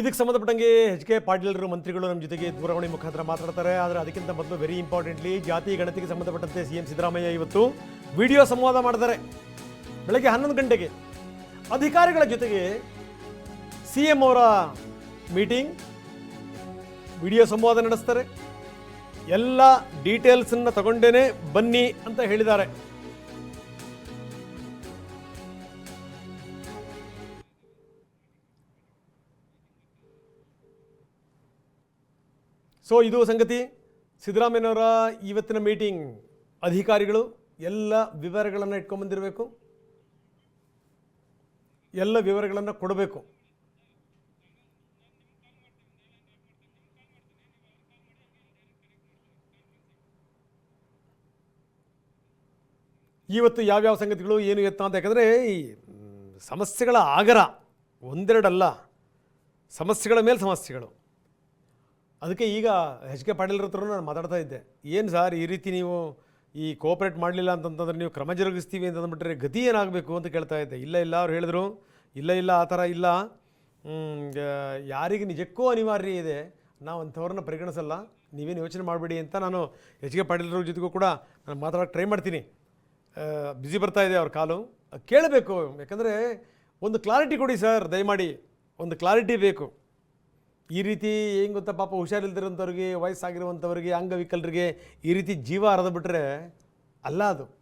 ಇದಕ್ಕೆ ಸಂಬಂಧಪಟ್ಟಂಗೆ H K ಪಾಟೀಲರು ಮಂತ್ರಿಗಳು ನಮ್ಮ ಜೊತೆಗೆ ದೂರವಾಣಿ ಮುಖಾಂತರ ಮಾತಾಡ್ತಾರೆ. ಆದರೆ ಅದಕ್ಕಿಂತ ಮೊದಲು ವೆರಿ ಇಂಪಾರ್ಟೆಂಟ್ಲಿ ಜಾತಿ ಗಣತಿಗೆ ಸಂಬಂಧಪಟ್ಟಂತೆ ಸಿ ಎಂ ಸಿದ್ದರಾಮಯ್ಯ ಇವತ್ತು ವಿಡಿಯೋ ಸಂವಾದ ಮಾಡಿದ್ದಾರೆ. ಬೆಳಗ್ಗೆ ಹನ್ನೊಂದು ಗಂಟೆಗೆ. ಅಧಿಕಾರಿಗಳ ಜೊತೆಗೆ ಸಿ ಎಂ ಅವರ ಮೀಟಿಂಗ್ ವಿಡಿಯೋ ಸಂವಾದ ನಡೆಸ್ತಾರೆ. ಎಲ್ಲ ಡೀಟೇಲ್ಸನ್ನು ತಗೊಂಡೇನೆ ಬನ್ನಿ ಅಂತ ಹೇಳಿದ್ದಾರೆ. ಸೊ ಇದು ಸಂಗತಿ ಸಿದ್ದರಾಮಯ್ಯನವರ ಇವತ್ತಿನ ಮೀಟಿಂಗ್ ಅಧಿಕಾರಿಗಳು ಎಲ್ಲ ವಿವರಗಳನ್ನು ಇಟ್ಕೊಂಡ್ಬಂದಿರಬೇಕು ಎಲ್ಲ ವಿವರಗಳನ್ನು ಕೊಡಬೇಕು. ಇವತ್ತು ಯಾವ್ಯಾವ ಸಂಗತಿಗಳು, ಏನು ಎತ್ತ ಅಂತ ಯಾಕಂದರೆ ಈ ಸಮಸ್ಯೆಗಳ ಆಗರ ಒಂದೆರಡಲ್ಲ, ಸಮಸ್ಯೆಗಳ ಮೇಲೆ ಸಮಸ್ಯೆಗಳು. ಅದಕ್ಕೆ ಈಗ ಎಚ್ ಕೆ ಪಾಟೀಲ್ರ ಹತ್ರ ನಾನು ಮಾತಾಡ್ತಾ ಇದ್ದೆ. ಏನು ಸರ್ ಈ ರೀತಿ ನೀವು ಈ ಕೋಆಪ್ರೇಟ್ ಮಾಡಲಿಲ್ಲ ಅಂತಂತಂದ್ರೆ ನೀವು ಕ್ರಮ ಜರುಗಿಸ್ತೀವಿ ಅಂತ ಅಂದ್ಬಿಟ್ರೆ ಗತಿ ಏನಾಗಬೇಕು ಅಂತ ಕೇಳ್ತಾ ಇದ್ದೆ. ಇಲ್ಲ ಇಲ್ಲ ಅವ್ರು ಹೇಳಿದ್ರು. ಇಲ್ಲ ಇಲ್ಲ ಆ ಥರ ಇಲ್ಲ. ಯಾರಿಗೆ ನಿಜಕ್ಕೂ ಅನಿವಾರ್ಯ ಇದೆ, ನಾವು ಅಂಥವ್ರನ್ನ ಪರಿಗಣಿಸಲ್ಲ. ನೀವೇನು ಯೋಚನೆ ಮಾಡಬೇಡಿ ಅಂತ ನಾನು ಎಚ್ ಕೆ ಪಾಟೀಲ್ರ ಜೊತೆಗೂ ಕೂಡ ನಾನು ಮಾತಾಡೋಕ್ಕೆ ಟ್ರೈ ಮಾಡ್ತೀನಿ. ಬ್ಯುಸಿ ಬರ್ತಾ ಇದೆ ಅವ್ರ ಕಾಲು. ಕೇಳಬೇಕು, ಯಾಕಂದರೆ ಒಂದು ಕ್ಲಾರಿಟಿ ಕೊಡಿ ಸರ್, ದಯಮಾಡಿ. ಒಂದು ಕ್ಲಾರಿಟಿ ಬೇಕು. ಈ ರೀತಿ ಏನು ಗೊತ್ತಾ ಪಾಪ ಹುಷಾರಿಲ್ದಿರೋಂಥವ್ರಿಗೆ, ವಯಸ್ಸಾಗಿರುವಂಥವ್ರಿಗೆ, ಅಂಗವಿಕಲರಿಗೆ ಈ ರೀತಿ ಜೀವ ಹರಿದು ಬಿಟ್ಟರೆ ಅಲ್ಲ ಅದು.